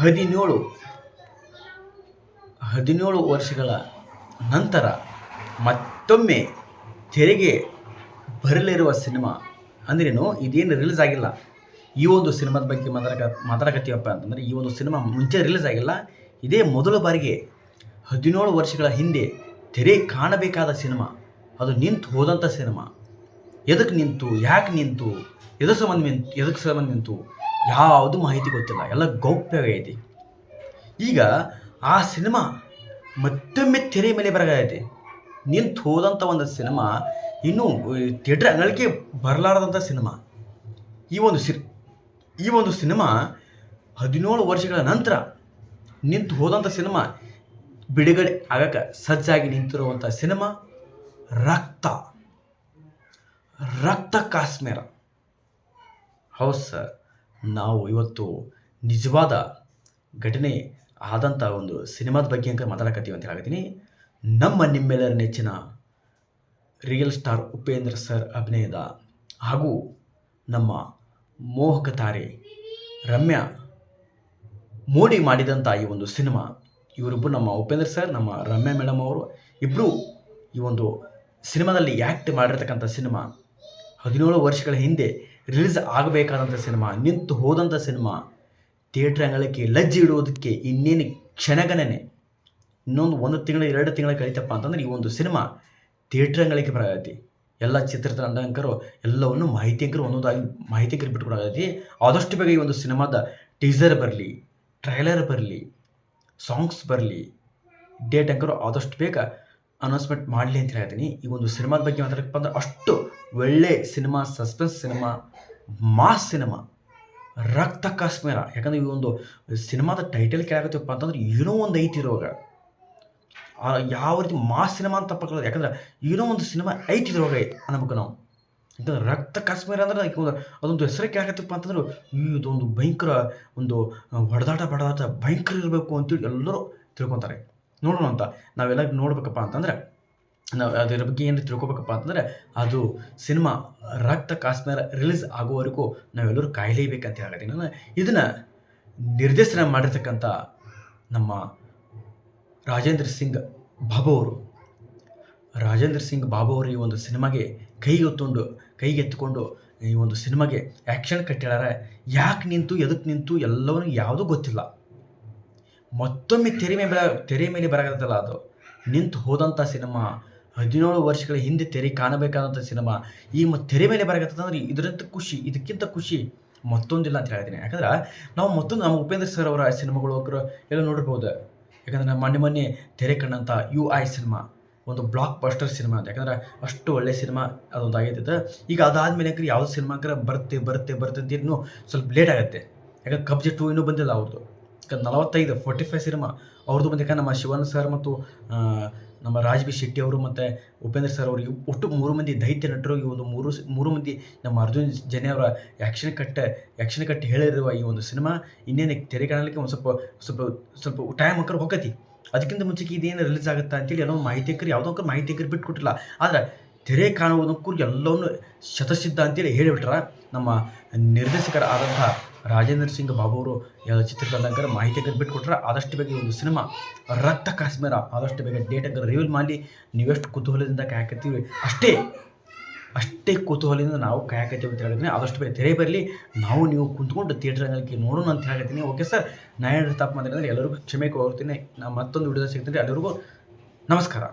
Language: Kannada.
ಹದಿನೇಳು ಹದಿನೇಳು ವರ್ಷಗಳ ನಂತರ ಮತ್ತೊಮ್ಮೆ ತೆರೆಗೆ ಬರಲಿರುವ ಸಿನಿಮಾ ಅಂದ್ರೇನು? ಇದೇನು ರಿಲೀಸ್ ಆಗಿಲ್ಲ. ಈ ಒಂದು ಸಿನಿಮಾದ ಬಗ್ಗೆ ಮಾತಾಡಕ, ಮಾತಾಡಕತ್ತೀವಪ್ಪ ಅಂತಂದರೆ ಈ ಒಂದು ಸಿನಿಮಾ ಮುಂಚೆ ರಿಲೀಸ್ ಆಗಿಲ್ಲ. ಇದೇ ಮೊದಲ ಬಾರಿಗೆ ಹದಿನೇಳು ವರ್ಷಗಳ ಹಿಂದೆ ತೆರೆ ಕಾಣಬೇಕಾದ ಸಿನಿಮಾ. ಅದು ನಿಂತು ಹೋದಂಥ ಸಿನಿಮಾ. ಎದಕ್ಕೆ ನಿಂತು, ಯಾಕೆ ನಿಂತು ಎದಕ್ಕೆ ಸಂಬಂಧ ನಿಂತು ಎದಕ್ಕೆ ಸಂಬಂಧ ನಿಂತು ಯಾವುದು ಮಾಹಿತಿ ಗೊತ್ತಿಲ್ಲ, ಎಲ್ಲ ಗೌಪ್ಯವಾಗೈತಿ ಈಗ ಆ ಸಿನಿಮಾ ಮತ್ತೊಮ್ಮೆ ತೆರೆ ಮೇಲೆ ಬರಗೈತಿ ನಿಂತು ಹೋದಂಥ ಒಂದು ಸಿನಿಮಾ, ಇನ್ನೂ ಥಿಯೇಟ್ರ್ ಅಂಗಳಿಗೆ ಬರಲಾರದಂಥ ಸಿನಿಮಾ. ಈ ಒಂದು ಸಿ ಈ ಒಂದು ಸಿನಿಮಾ ಹದಿನೇಳು ವರ್ಷಗಳ ನಂತರ ನಿಂತು ಹೋದಂಥ ಸಿನಿಮಾ, ಬಿಡುಗಡೆ ಆಗಕ್ಕೆ ಸಜ್ಜಾಗಿ ನಿಂತಿರುವಂಥ ಸಿನಿಮಾ ರಕ್ತ. ರಕ್ತ ಕಾಶ್ಮೀರ. ಹೌದು ಸರ್. ನಾವು ಇವತ್ತು ನಿಜವಾದ ಘಟನೆ ಆದಂಥ ಒಂದು ಸಿನಿಮಾದ ಬಗ್ಗೆ ಅಂತ ಮಾತಾಡಕತ್ತೀವಿ ಅಂತ ಹೇಳಕತ್ತೀನಿ. ನಮ್ಮ ನಿಮ್ಮೆಲ್ಲರ ನೆಚ್ಚಿನ ರಿಯಲ್ ಸ್ಟಾರ್ ಉಪೇಂದ್ರ ಸರ್ ಅಭಿನಯದ ಹಾಗೂ ನಮ್ಮ ಮೋಹಕ ತಾರೆ ರಮ್ಯಾ ಮೋಡಿ ಮಾಡಿದಂಥ ಈ ಒಂದು ಸಿನಿಮಾ ಇವರಿಬ್ಬರು ನಮ್ಮ ಉಪೇಂದ್ರ ಸರ್, ನಮ್ಮ ರಮ್ಯಾ ಮೇಡಮ್ ಅವರು ಇಬ್ಬರು ಈ ಒಂದು ಸಿನಿಮಾದಲ್ಲಿ ಆ್ಯಕ್ಟ್ ಮಾಡಿರ್ತಕ್ಕಂಥ ಸಿನಿಮಾ ಹದಿನೇಳು ವರ್ಷಗಳ ಹಿಂದೆ ರಿಲೀಸ್ ಆಗಬೇಕಾದಂಥ ಸಿನಿಮಾ, ನಿಂತು ಹೋದಂಥ ಸಿನಿಮಾ, ಥಿಯೇಟ್ರ್ ಅಂಗಳಕ್ಕೆ ಲಜ್ಜೆ ಇಡುವುದಕ್ಕೆ ಇನ್ನೇನು ಕ್ಷಣಗಣನೆ, ಇನ್ನೊಂದು ಒಂದು ತಿಂಗಳು, ಎರಡು ತಿಂಗಳ ಕಳೀತಪ್ಪ ಅಂತಂದ್ರೆ ಈ ಒಂದು ಸಿನಿಮಾ ಥಿಯೇಟ್ರ್ ಅಂಗಳಕ್ಕೆ ಬರಾಗತಿ ಎಲ್ಲ ಚಿತ್ರತಂಡಂಕರು ಎಲ್ಲವನ್ನು ಮಾಹಿತಿಯಂಕರು ಒಂದೊಂದಾಗಿ ಮಾಹಿತಿಯಂಕರು ಬಿಟ್ಕೊಡಾಗತಿ ಆದಷ್ಟು ಬೇಗ ಈ ಒಂದು ಸಿನಿಮಾದ ಟೀಸರ್ ಬರಲಿ, ಟ್ರೈಲರ್ ಬರಲಿ, ಸಾಂಗ್ಸ್ ಬರಲಿ, ಡೇಟ್ ಅಂಕರು ಆದಷ್ಟು ಬೇಗ ಅನೌನ್ಸ್ಮೆಂಟ್ ಮಾಡಲಿ ಅಂತ ಹೇಳ್ತೀನಿ. ಈ ಒಂದು ಸಿನಿಮಾದ ಬಗ್ಗೆ ಮಾತಾಡಕ್ಕೆ ಅಂದ್ರೆ ಅಷ್ಟು ಒಳ್ಳೆ cinema suspense cinema mass cinema, Raktha Kashmira. ಯಾಕಂದ್ರೆ ಈ ಒಂದು ಸಿನಿಮಾದ ಟೈಟಲ್ ಕೇಳಾಗತ್ತಪ್ಪ ಅಂತಂದ್ರೆ ಏನೋ ಒಂದು ಐತಿ ಇರೋವಾಗ ಯಾವ ರೀತಿ ಮಾಸ್ ಸಿನಿಮಾ ಅಂತ ತಪ್ಪಕೊಳ್ಳೋದು ಯಾಕಂದ್ರೆ ಏನೋ ಒಂದು ಸಿನಿಮಾ ಐತಿ ಇದ್ರೊಳಗ ಅನ್ಬೇಕು ನಾವು. ಯಾಕಂದ್ರೆ ರಕ್ತ ಕಾಶ್ಮೀರ ಅಂದ್ರೆ ಅದೊಂದು ಹೆಸರು ಕೇಳಾಕತ್ತಪ್ಪ ಅಂತಂದ್ರೆ ಇದೊಂದು ಭಯಂಕರ ಒಂದು ಹೊಡೆದಾಟ ಬಡದಾಟ ಭಯಂಕರ ಇರಬೇಕು ಅಂತೇಳಿ ಎಲ್ಲರೂ ತಿಳ್ಕೊತಾರೆ. ನೋಡೋಣ ಅಂತ. ನಾವೆಲ್ಲ ನೋಡ್ಬೇಕಪ್ಪ ಅಂತಂದ್ರೆ, ನಾವು ಅದರ ಬಗ್ಗೆ ಏನು ತಿಳ್ಕೊಬೇಕಪ್ಪ ಅಂತಂದ್ರೆ, ಅದು ಸಿನಿಮಾ ರಕ್ತ ಕಾಶ್ಮೀರ ರಿಲೀಸ್ ಆಗುವವರೆಗೂ ನಾವೆಲ್ಲರೂ ಕಾಯಲೇಬೇಕಂತ ಅಂತ ನಾನು ಇದನ್ನು ನಿರ್ದೇಶನ ಮಾಡಿರ್ತಕ್ಕಂಥ ನಮ್ಮ ರಾಜೇಂದ್ರ ಸಿಂಗ್ ಬಾಬು ಅವರು, ರಾಜೇಂದ್ರ ಸಿಂಗ್ ಬಾಬು ಅವರು ಈ ಒಂದು ಸಿನಿಮಾಗೆ ಕೈಗೆತ್ತುಕೊಂಡು ಕೈಗೆತ್ತಿಕೊಂಡು ಈ ಒಂದು ಸಿನಿಮಾಗೆ ಆ್ಯಕ್ಷನ್ ಕಟ್ಟಿದ್ದಾರೆ ಯಾಕೆ ನಿಂತು ಎದಕ್ಕೆ ನಿಂತು, ಎಲ್ಲವನ್ನೂ ಯಾವುದೂ ಗೊತ್ತಿಲ್ಲ. ಮತ್ತೊಮ್ಮೆ ತೆರೆ ಮೇಲೆ ತೆರೆ ಮೇಲೆ ಬರಕತ್ತಲ್ಲ ಅದು. ನಿಂತು ಹೋದಂಥ ಸಿನಿಮಾ, ಹದಿನೇಳು ವರ್ಷಗಳ ಹಿಂದೆ ತೆರೆ ಕಾಣಬೇಕಾದಂಥ ಸಿನಿಮಾ, ಈ ಮತ್ತು ತೆರೆ ಮೇಲೆ ಬರಕತ್ತಂದ್ರೆ ಇದರಂತ ಖುಷಿ, ಇದಕ್ಕಿಂತ ಖುಷಿ ಮತ್ತೊಂದಿಲ್ಲ ಅಂತ ಹೇಳ್ತೀನಿ. ಯಾಕಂದ್ರೆ ನಾವು ಮತ್ತೊಂದು ನಮ್ಮ ಉಪೇಂದ್ರ ಸರ್ ಅವರ ಸಿನಿಮಾಗಳು ಹೋಗ್ರು ಎಲ್ಲ ನೋಡಿರ್ಬೋದು ಯಾಕಂದ್ರೆ ಮೊನ್ನೆ ಮೊನ್ನೆ ತೆರೆ ಕಂಡಂಥ ಯು ಐ ಸಿನಿಮಾ, ಒಂದು ಬ್ಲಾಕ್ ಬಸ್ಟರ್ ಸಿನಿಮಾ ಅಂತ. ಯಾಕಂದ್ರೆ ಅಷ್ಟು ಒಳ್ಳೆ ಸಿನಿಮಾ ಅದೊಂದು ಆಗೈತೆ ಈಗ ಅದಾದ್ಮೇಲೆ ಯಾಕಂದ್ರೆ ಸಿನಿಮಾ ಸಿನಿಮಾಕ್ರೆ ಬರುತ್ತೆ ಬರುತ್ತೆ ಬರುತ್ತೆ ಅಂತ ಇನ್ನೂ ಸ್ವಲ್ಪ ಲೇಟ್ ಆಗುತ್ತೆ. ಯಾಕಂದ್ರೆ ಕಬ್ಜೆ ಟೂ ಇನ್ನೂ ಬಂದಿಲ್ಲ ಅವ್ರದ್ದು ನಲವತ್ತೈದು ಫೋರ್ಟಿ ಫೈವ್ ಸಿನಿಮಾ ಅವ್ರದ್ದು ಬಂದಕ್ಕೆ ನಮ್ಮ ಶಿವನ್ ಸರ್ ಮತ್ತು ನಮ್ಮ ರಾಜ್ ಬಿ ಶೆಟ್ಟಿ ಅವರು ಮತ್ತು ಉಪೇಂದ್ರ ಸರ್ ಅವರು ಒಟ್ಟು ಮೂರು ಮಂದಿ ದೈತ್ಯ ನಟರು. ಈ ಒಂದು ಮೂರು ಮೂರು ಮಂದಿ ನಮ್ಮ ಅರ್ಜುನ್ ಜನೆ ಅವರ ಆ್ಯಕ್ಷನ್ ಕಟ್ಟ ಆ್ಯಕ್ಷನ್ ಕಟ್ಟೆ ಹೇಳಿರುವ ಈ ಒಂದು ಸಿನಿಮಾ ಇನ್ನೇನು ತೆರೆ ಕಾಣಲಿಕ್ಕೆ ಒಂದು ಸ್ವಲ್ಪ ಸ್ವಲ್ಪ ಸ್ವಲ್ಪ ಟೈಮ್ ಹಾಕರ್ ಹೋಗತಿ. ಅದಕ್ಕಿಂತ ಮುಂಚೆಗೆ ಇದೇನು ರಿಲೀಸ್ ಆಗುತ್ತಾ ಅಂತೇಳಿ ಎಲ್ಲೋ ಮಾಹಿತಿ ಅಂಕರ್ ಯಾವುದೋ ಅಂಕರ್ ಮಾಹಿತಿ ಎಕ್ಕರಿ ಬಿಟ್ಟು ಕೊಟ್ಟಿಲ್ಲ ಆದ್ರೆ ತೆರೆ ಕಾಣುವುದಕ್ಕೂ ಎಲ್ಲವನ್ನು ಶತಸಿದ್ಧ ಅಂತೇಳಿ ಹೇಳಿಬಿಟ್ರ ನಮ್ಮ ನಿರ್ದೇಶಕರ ಆದಂಥ ರಾಜೇಂದ್ರ ಸಿಂಗ್ ಬಾಬು ಅವರು ಯಾವ ಚಿತ್ರತಂಡಂಕರ ಮಾಹಿತಿ ಬಿಟ್ಕೊಟ್ರೆ. ಆದಷ್ಟು ಬೇಗ ಒಂದು ಸಿನಿಮಾ ರಕ್ತ ಕಾಶ್ಮೀರ, ಆದಷ್ಟು ಬೇಗ ಡೇಟ್ ರಿವೀಲ್ ಮಾಡಿ ನೀವೆಷ್ಟು ಕುತೂಹಲದಿಂದ ಕಾಯಕತ್ತೀವಿ ಅಷ್ಟೇ ಅಷ್ಟೇ ಕುತೂಹಲದಿಂದ ನಾವು ಕಾಯಕತ್ತೀವಿ ಅಂತ ಹೇಳಿದ್ರೆ ಆದಷ್ಟು ಬೇಗ ತೆರೆ ಬರಲಿ. ನಾವು ನೀವು ಕುಂತ್ಕೊಂಡು ಥಿಯೇಟರ್ ಅಂಗಲ್ಲಿ ನೋಡೋಣ ಅಂತ ಹೇಳ್ತೀನಿ ಓಕೆ ಸರ್ ನಾ ತಾಪ ಮಾತಾಡಿದ್ರೆ ಎಲ್ಲರಿಗೂ ಕ್ಷಮೆ ಕೋರ್ತೀನಿ ನಾನು ಮತ್ತೊಂದು ವಿಡಿಯೋ ಸಿಗ್ತೀನಿ. ಎಲ್ಲರಿಗೂ ನಮಸ್ಕಾರ.